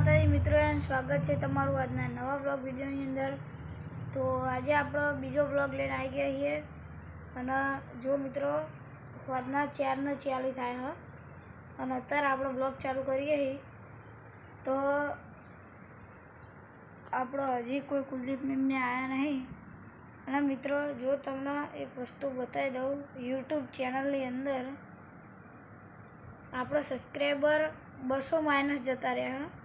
માતાજી મિત્રો એનું સ્વાગત છે તમારું આજના નવા બ્લોગ વિડીયોની અંદર. તો આજે આપણો બીજો બ્લોગ લઈને આવી ગયા છીએ. અને જો મિત્રો આજના ચારને ચાલી થાય, હ. અને અત્યારે આપણો બ્લોગ ચાલુ કરીએ છીએ. તો આપણો હજી કોઈ કુલદીપ મેમને આવ્યા નહીં. અને મિત્રો, જો તમને એક વસ્તુ બતાવી દઉં, યુટ્યુબ ચેનલની અંદર આપણો સબસ્ક્રાઈબર બસો માઇનસ જતા રહ્યા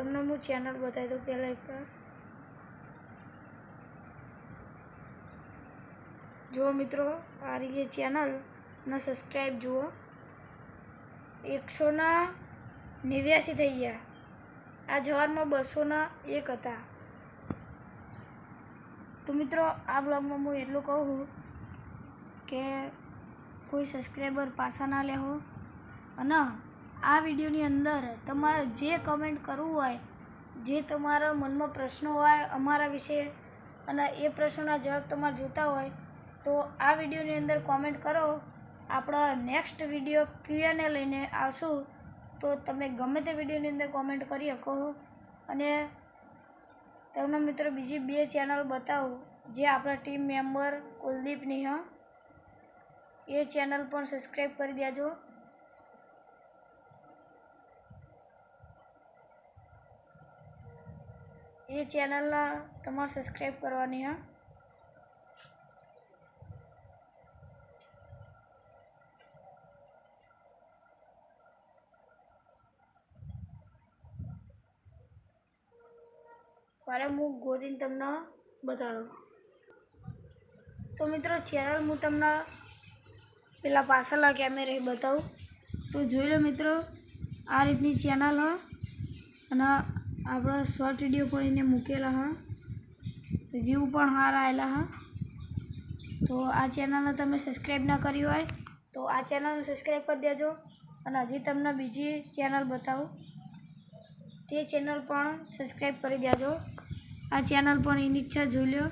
તમને હું ચેનલ બતાવી દઉં પહેલાં એકવાર જુઓ મિત્રો, આ રીતે ચેનલના સબસ્ક્રાઈબ જુઓ. એકસોના નેવ્યાસી થઈ ગયા. આ જવારમાં બસોના એક હતા. તો મિત્રો, આ બ્લોગમાં હું એટલું કહું કે કોઈ સબસ્ક્રાઈબર પાછા ના લેવો અને આ વિડીયોની અંદર તમારે જે કમેન્ટ કરવું હોય, જે તમારા મનમાં પ્રશ્નો હોય અમારા વિશે અને એ પ્રશ્નોના જવાબ તમારે જોતા હોય, તો આ વિડીયોની અંદર કોમેન્ટ કરો. આપણા નેક્સ્ટ વીડિયો ક્યુએને લઈને આવશું. તો તમે ગમે તે વિડીયોની અંદર કોમેન્ટ કરી શકો અને તમને મિત્રો બીજી બે ચેનલ બતાવું, જે આપણા ટીમ મેમ્બર કુલદીપની હા એ ચેનલ પણ સબસ્ક્રાઈબ કરી દેજો. એ ચેનલના તમારે સબસ્ક્રાઈબ કરવાની, હા. મારે હું ગોદીને તમને બતાડું. તો મિત્રો ચેનલ હું તમને પેલા પાછળના કેમેરે બતાવું. તો જોઈ લો મિત્રો, આ રીતની ચેનલ અને આપણા શોર્ટ વીડિયો પણ એને મૂકેલા હા. વ્યૂ પણ સારા આવેલા હા. તો આ ચેનલને તમે સબસ્ક્રાઈબ ના કરી હોય, તો આ ચેનલને સબસ્ક્રાઈબ કરી દેજો અને હજી તમને બીજી ચેનલ બતાવું. તે ચેનલ પણ સબસ્ક્રાઈબ કરી દેજો. આ ચેનલ પણ એની ઈચ્છા જોઈ લો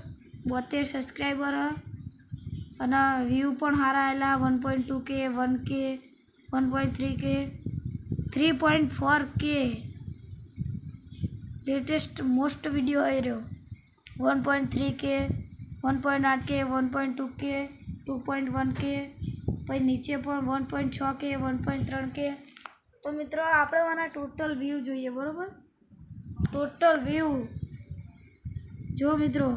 બોતેર સબસ્ક્રાઈબર અને વ્યૂ પણ સારા આવેલા વન પોઈન્ટ ટુ કે વન કે વન પોઈન્ટ થ્રી કે થ્રી પોઈન્ટ ફોર કે લેટેસ્ટ મોસ્ટ વીડિયો આવી રહ્યો. વન પોઈન્ટ થ્રી કે, વન પોઈન્ટ આઠ કે, વન પોઈન્ટ ટુ કે, ટુ પોઈન્ટ વન કે, પછી નીચે પણ વન પોઈન્ટ છ કે, વન પોઈન્ટ ત્રણ કે. તો મિત્રો, આપણે આના ટોટલ વ્યૂ જોઈએ, બરાબર? Total view. જો મિત્રો,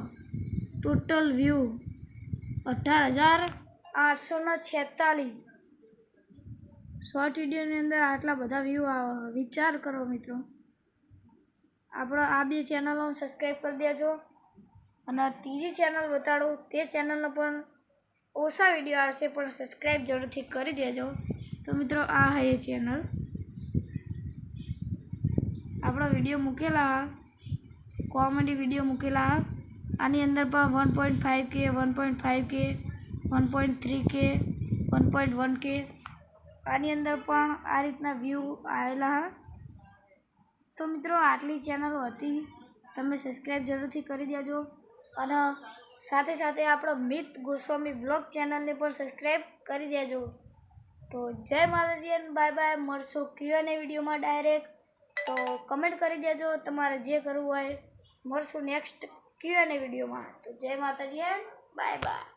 ટોટલ વ્યૂ અઢાર હજાર આઠસો ને છેતાલીસ. શોર્ટ વિડીયોની અંદર આટલા બધા વ્યૂ આવે વિચાર કરો મિત્રો. આપણો આ બે ચેનલો સબસ્ક્રાઈબ કરી દેજો. અને ત્રીજી ચેનલ બતાડું, તે ચેનલનો પણ ઓછા વીડિયો આવશે, પણ સબસ્ક્રાઈબ જરૂરથી કરી દેજો. તો મિત્રો, આ હા એ ચેનલ. આપણો વીડિયો મૂકેલા કોમેડી વીડિયો મૂકેલા આની અંદર પણ વન પોઈન્ટ ફાઇવ કે વન પોઈન્ટ ફાઇવ કે વન પોઈન્ટ થ્રી કે વન પોઈન્ટ વન કે આની અંદર પણ આ રીતના વ્યૂ આવેલા હા. તો મિત્રો, આટલી ચેનલો હતી. તમે સબસ્ક્રાઈબ જરૂરથી કરી દેજો. અને સાથે સાથે આપણો મિત ગોસ્વામી બ્લોગ ચેનલને પણ સબસ્ક્રાઈબ કરી દેજો. તો જય માતાજી અને બાય બાય મળશો ક્યુ અને વિડીયોમાં ડાયરેક્ટ તો કમેન્ટ કરી દેજો તમારે જે કરવું હોય. મળશું નેક્સ્ટ ક્યુ અને વિડીયોમાં. તો જય માતાજી એન બાય બાય